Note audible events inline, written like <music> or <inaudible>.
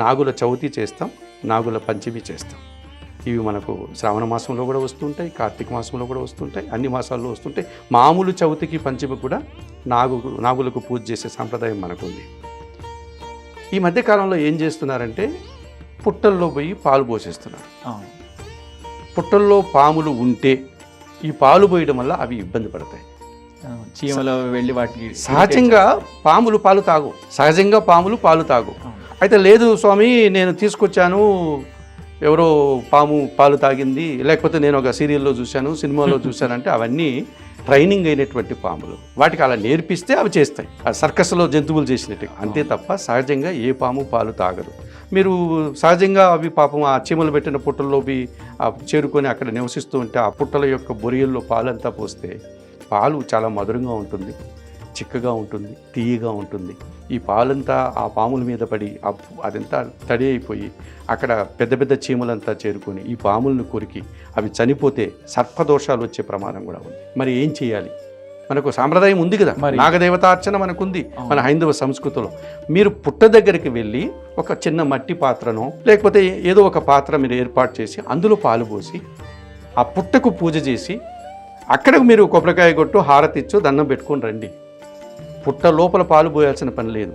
నాగుల చవితి చేస్తాం నాగుల పంచమి చేస్తాం. ఇవి మనకు శ్రావణ మాసంలో కూడా వస్తుంటాయి కార్తీక మాసంలో కూడా వస్తుంటాయి అన్ని మాసాల్లో వస్తుంటాయి. మామూలు చవితికి పంచమి కూడా నాగు నాగులకు పూజ చేసే సాంప్రదాయం మనకు ఉంది ఈ మధ్యకాలంలో ఏం చేస్తున్నారంటే పుట్టల్లో పోయి పాలు పోసేస్తున్నారు. పుట్టల్లో పాములు ఉంటే ఈ పాలు పోయడం వల్ల అవి ఇబ్బంది పడతాయి. చీమలు వెళ్ళి వాటికి సహజంగా పాములు పాలు తాగు సహజంగా పాములు పాలు తాగు. అయితే లేదు స్వామి నేను తీసుకొచ్చాను. ఎవరో పాము పాలు తాగింది. లేకపోతే నేను ఒక సీరియల్లో చూశాను సినిమాలో <laughs> చూశానంటే అవన్నీ ట్రైనింగ్ అయినటువంటి పాములు. వాటికి అలా నేర్పిస్తే అవి చేస్తాయి. ఆ సర్కస్లో జంతువులు చేసినట్టు. అంతే తప్ప సహజంగా ఏ పాము పాలు తాగదు. మీరు సహజంగా అవి పాపం ఆ చీమలు పెట్టిన పుట్టల్లోకి ఆ చేరుకొని అక్కడ నివసిస్తూ ఉంటే ఆ పుట్టల యొక్క బొరియల్లో పాలంతా పోస్తే పాలు చాలా మధురంగా ఉంటుంది. చిక్కగా ఉంటుంది తీయగా ఉంటుంది. ఈ పాలంతా ఆ పాముల మీద పడి అదంతా తడి అయిపోయి అక్కడ పెద్ద పెద్ద చీమలంతా చేరుకొని ఈ పాములను కొరికి అవి చనిపోతే సర్పదోషాలు వచ్చే ప్రమాదం కూడా ఉంది. మరి ఏం చేయాలి? మనకు సాంప్రదాయం ఉంది కదా. మరి- నాగదేవతార్చన మనకుంది మన హైందవ సంస్కృతిలో. మీరు పుట్ట దగ్గరికి వెళ్ళి ఒక చిన్న మట్టి పాత్రనో లేకపోతే ఏదో ఒక పాత్ర మీరు ఏర్పాటు చేసి అందులో పాలు పోసి ఆ పుట్టకు పూజ చేసి అక్కడకు మీరు కొబ్బరికాయ కొట్టు హారతిచ్చు దండం పెట్టుకొని రండి. పుట్ట లోపల పాలు పోయాల్సిన పని లేదు.